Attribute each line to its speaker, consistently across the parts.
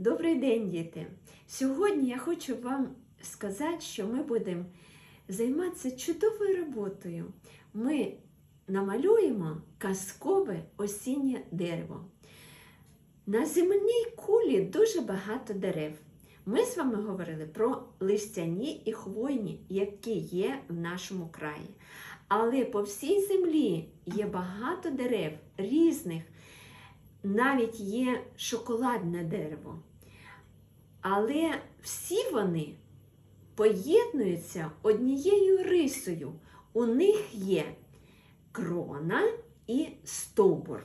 Speaker 1: Добрий день, діти! Сьогодні я хочу вам сказати, що ми будемо займатися чудовою роботою. Ми намалюємо казкове осіннє дерево. На земній кулі дуже багато дерев. Ми з вами говорили про листяні і хвойні, які є в нашому краї. Але по всій землі є багато дерев різних, навіть є шоколадне дерево. Але всі вони поєднуються однією рисою. У них є крона і стовбур.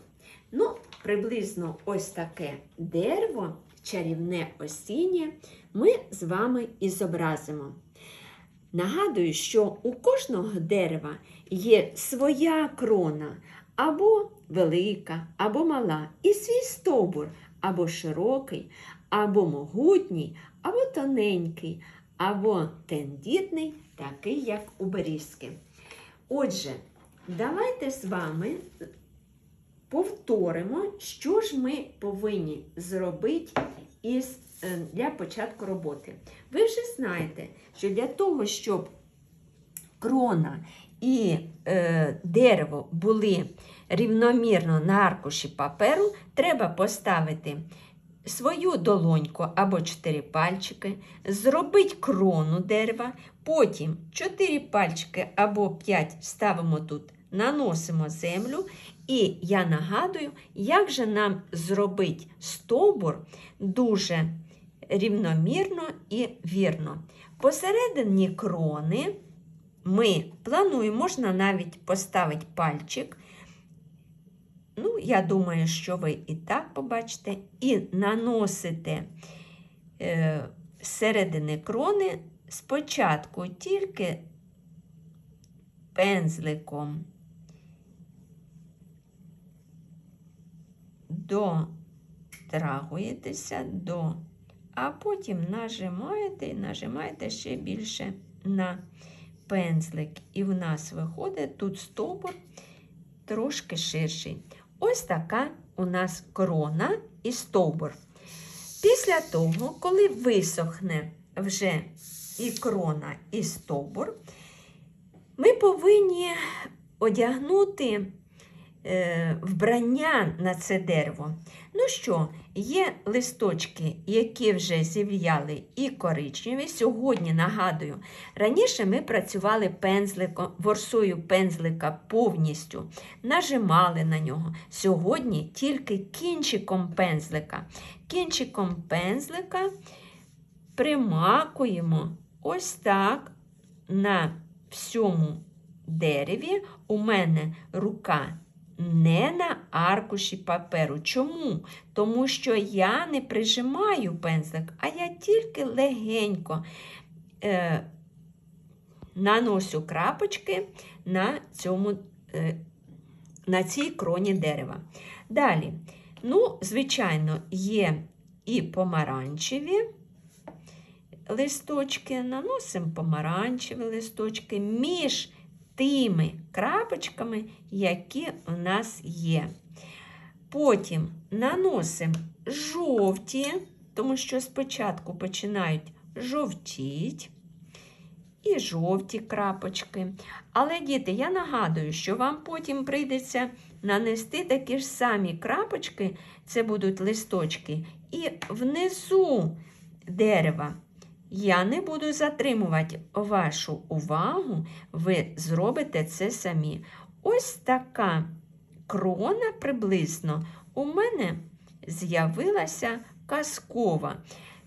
Speaker 1: Ну, приблизно ось таке дерево, чарівне осіннє, ми з вами і зобразимо. Нагадую, що у кожного дерева є своя крона, або велика, або мала, і свій стовбур, або широкий, або могутній, або тоненький, або тендітний, такий, як у берізки. Отже, давайте з вами повторимо, що ж ми повинні зробити із, е, для початку роботи. Ви вже знаєте, що для того, щоб крона і е, дерево були рівномірно на аркуші паперу, треба поставити свою долоньку або чотири пальчики, зробити крону дерева, потім чотири пальчики або п'ять ставимо тут, наносимо землю. І я нагадую, як же нам зробити стовбур дуже рівномірно і вірно. Посередині крони ми плануємо, можна навіть поставити пальчик. Ну, я думаю, що ви і так побачите, і наносите е, середини крони спочатку тільки пензликом дотрагуєтеся до, а потім нажимаєте і нажимаєте ще більше на пензлик. І в нас виходить тут стовбур трошки ширший. Ось така у нас корона і стовбур. Після того, коли висохне вже і крона, і стовбур, ми повинні одягнути вбрання на це дерево. Ну що, є листочки, які вже зів'яли і коричневі. Сьогодні нагадую, раніше ми працювали пензликом, ворсою пензлика повністю, нажимали на нього. Сьогодні тільки кінчиком пензлика. Кінчиком пензлика примакуємо ось так на всьому дереві. У мене рука не на аркуші паперу. Чому? Тому що я не прижимаю пензлик, а я тільки легенько е, наношу крапочки на, цьому, е, на цій кроні дерева. Далі, ну, звичайно, є і помаранчеві листочки, наносимо помаранчеві листочки між тими крапочками, які у нас є. Потім наносимо жовті, тому що спочатку починають жовтіть. І жовті крапочки. Але, діти, я нагадую, що вам потім прийдеться нанести такі ж самі крапочки, це будуть листочки, і внизу дерева. Я не буду затримувати вашу увагу, ви зробите це самі. Ось така крона приблизно у мене з'явилася казкова.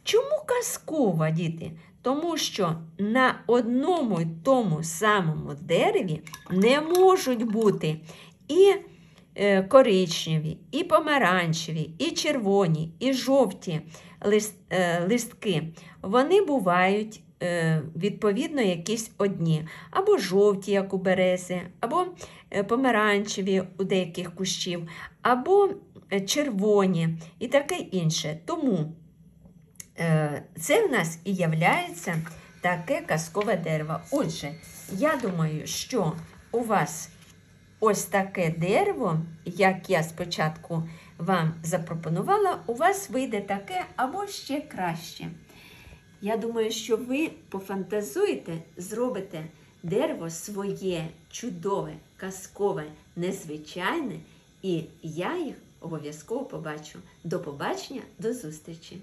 Speaker 1: Чому казкова, діти? Тому що на одному й тому самому дереві не можуть бути і коричневі, і помаранчеві, і червоні, і жовті е, листки. Вони бувають е, відповідно якісь одні, або жовті, як у берези, або е, помаранчеві у деяких кущів, або е, червоні і таке інше. Тому е, це в нас і являється таке казкове дерево. Отже, я думаю, що у вас ось таке дерево, як я спочатку вам запропонувала, у вас вийде таке або ще краще. Я думаю, що ви пофантазуєте, зробите дерево своє чудове, казкове, незвичайне, і я їх обов'язково побачу. До побачення, до зустрічі!